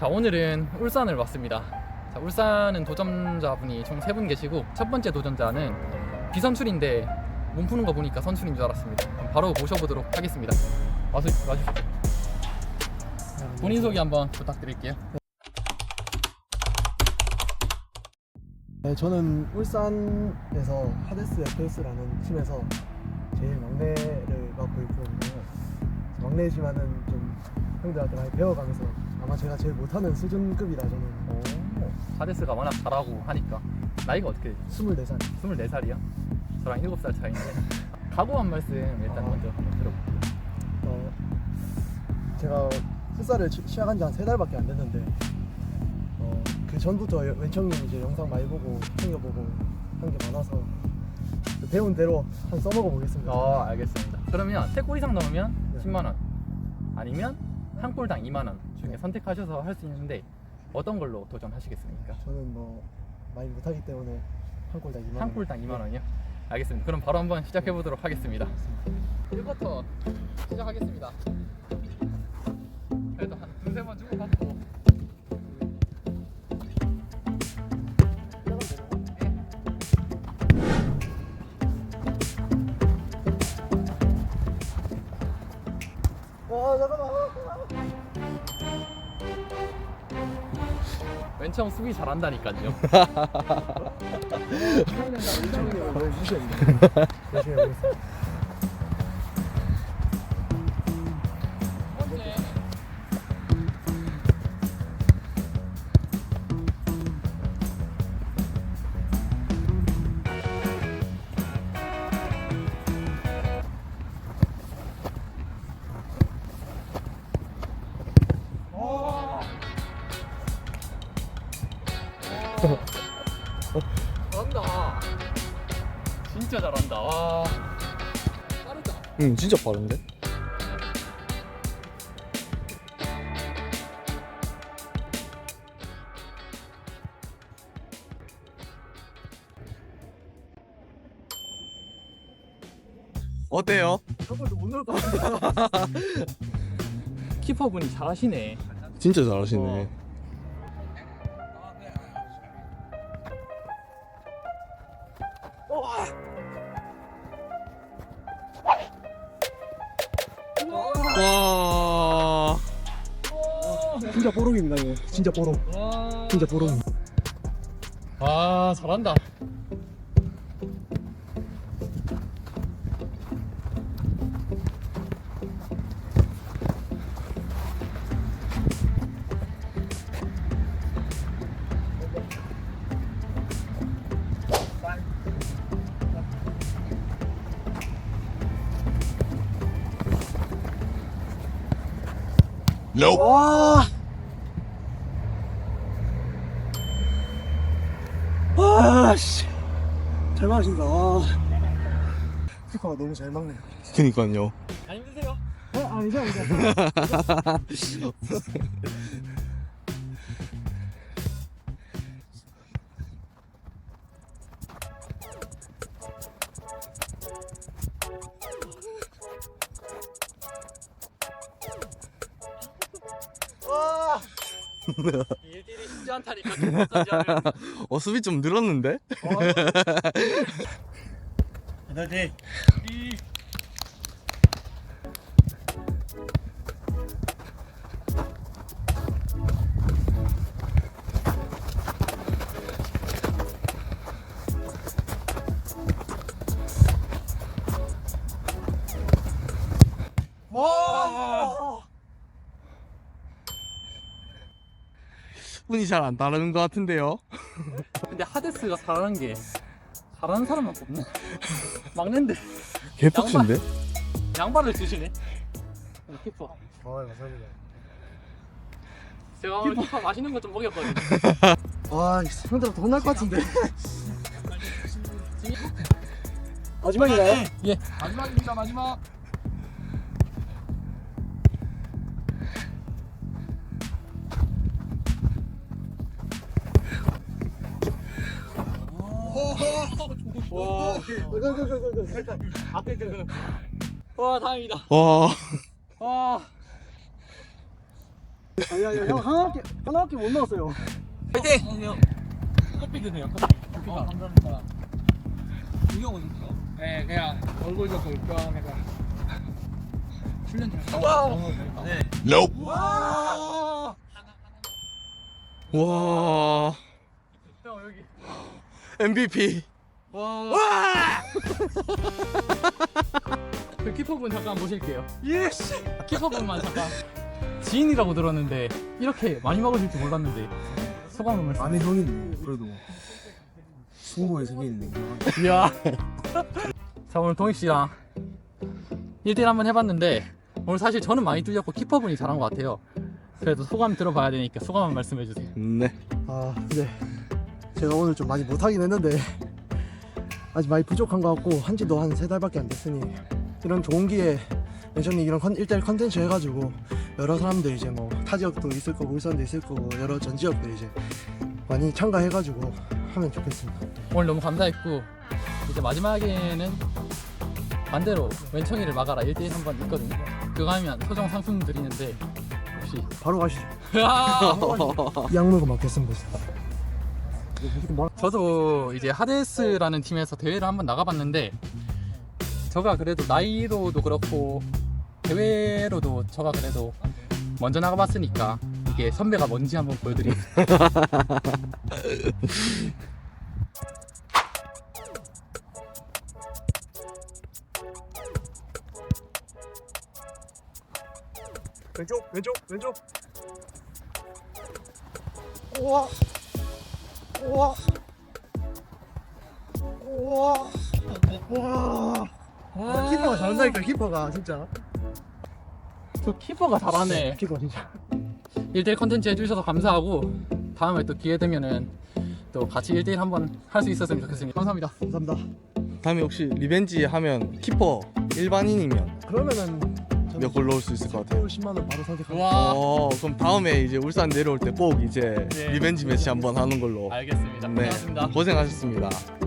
자 오늘은 울산을 왔습니다. 자, 울산은 도전자분이 총 세 분 계시고 첫 번째 도전자는 비선출인데 몸 푸는 거 보니까 선출인 줄 알았습니다. 바로 모셔보도록 하겠습니다. 와서 와주십시오. 본인 소개 한번 부탁드릴게요. 네, 저는 울산에서 하데스 FS라는 팀에서 제일 막내를 맡고 있거든요. 막내지만은 좀 형들한테 많이 배워가면서 아마 제가 제일 못하는 수준급이라 저는 오, 하데스가 워낙 잘하고 하니까 나이가 어떻게 되죠? 24살. 24살이요? 저랑 7살 차이인데 각오 한 말씀 일단 아. 먼저 한번 들어볼게요. 어, 제가 풋살을 치- 시작한 지 한 세 달밖에 안 됐는데 어, 그 전부터 왼청님 이제 영상 많이 보고 챙겨보고 한 게 많아서 배운 대로 한 써먹어 보겠습니다. 어 알겠습니다. 그러면 3골 이상 넣으면 네. 10만 원 아니면 한 골당 2만 원 중에 네. 선택하셔서 할 수 있는데 어떤 걸로 도전하시겠습니까? 저는 뭐 많이 못하기 때문에 한 골당 2만 원. 한 골당 2만 원이요? 알겠습니다. 그럼 바로 한번 시작해 보도록 하겠습니다. 1부터 시작하겠습니다. 그래도 한 두세 번 주고 받고 아 잠깐만. 왼청 수비 잘한다니까요. 무시했네. 열심히 해보겠습니다. 잘한다. 진짜 잘한다. 와. 빠르다. 응 진짜 빠른데? 어때요? 키퍼분이 잘하시네. 진짜 잘하시네. 진짜 뽀록입니다 이거. 진짜 뽀록. 와. 진짜 뽀록. 와 잘한다. 와. 와 씨. 잘 막으신다. 와. 키퍼가 너무 잘 막네요. 그니까요. 안 힘드세요? 어, 아니죠, 아니죠. 일 쉽지 않다니까 키퍼까지 하면. 어 수비 좀 늘었는데? 네. 이. 와. 운이 잘 안 따르는 것 같은데요. 근데 하데스가 잘하는 게 잘하는 사람만 없네. 막는데 개폭신데? 양발을 쓰시네. 키퍼. 아, 감사합니다. 제가 오늘 키퍼 맛있는 거 좀 먹였거든요. 와, 형들한테 혼날 것 같은데. 마지막인가요? 예. 마지막입니다 마지막. 와. 앞에 그. 와 다행이다. 와. 와. 아니야 형 하나밖에 하나밖에 못 넣었어요. 파이팅! 커피 드세요. 커피. 어, 감사합니다. 이경은 네, 그냥 얼굴 좀 불편해가. 훈련 잘. 네. Nope. 와. 와. 형 여기. MVP. 와. 그 키퍼분 잠깐 모실게요. 예스. 키퍼분만 잠깐. 지인이라고 들었는데 이렇게 많이 먹으실 줄 몰랐는데 소감을 말씀. 아내 형인데 그래도 승부에 생기는 이야. 자 오늘 동익 씨랑 1대1 한번 해봤는데 오늘 사실 저는 많이 뚫렸고 키퍼분이 잘한 것 같아요. 그래도 소감 들어봐야 되니까 소감 한 말씀해 주세요. 네. 아 근데 제가 오늘 좀 많이 못하긴 했는데 아직 많이 부족한 것 같고 한 지도 한 세 달밖에 안 됐으니 이런 좋은 기회에 멘션이 이런 컨, 1대1 컨텐츠 해가지고 여러 사람들 이제 뭐 타 지역도 있을 거고 울산도 있을 거고 여러 전 지역들 이제 많이 참가해가지고 하면 좋겠습니다. 오늘 너무 감사했고 이제 마지막에는 반대로 왼청이를 막아라 1대1 한 번 있거든요. 그거 하면 소정 상품 드리는데 혹시 바로 가시죠. 아! 이 악물고 맞겠습니다. 저도 이제 하데스라는 팀에서 대회를 한번 나가봤는데 저가 그래도 나이로도 그렇고 대회로도 저가 그래도 먼저 나가봤으니까 이게 선배가 뭔지 한번 보여드릴게요. 왼쪽 왼쪽 왼쪽. 우와 우와 우와 우와. 키퍼가 잘한다니까 키퍼가 진짜. 저 키퍼가 잘하네. 키퍼 진짜. 1대1 컨텐츠 해주셔서 감사하고 다음에 또 기회 되면은 또 같이 1대1 한번 할 수 있었으면 좋겠습니다. 감사합니다. 감사합니다. 다음에 혹시 리벤지 하면 키퍼 일반인이면 그러면은 몇 골 넣을 수 있을 것 같아요? 10만 원 바로 선택할게요. 와 어, 그럼 다음에 이제 울산 내려올 때 꼭 이제 네. 리벤지 매치 한번 하는 걸로. 알겠습니다. 네. 고맙습니다. 고생하셨습니다.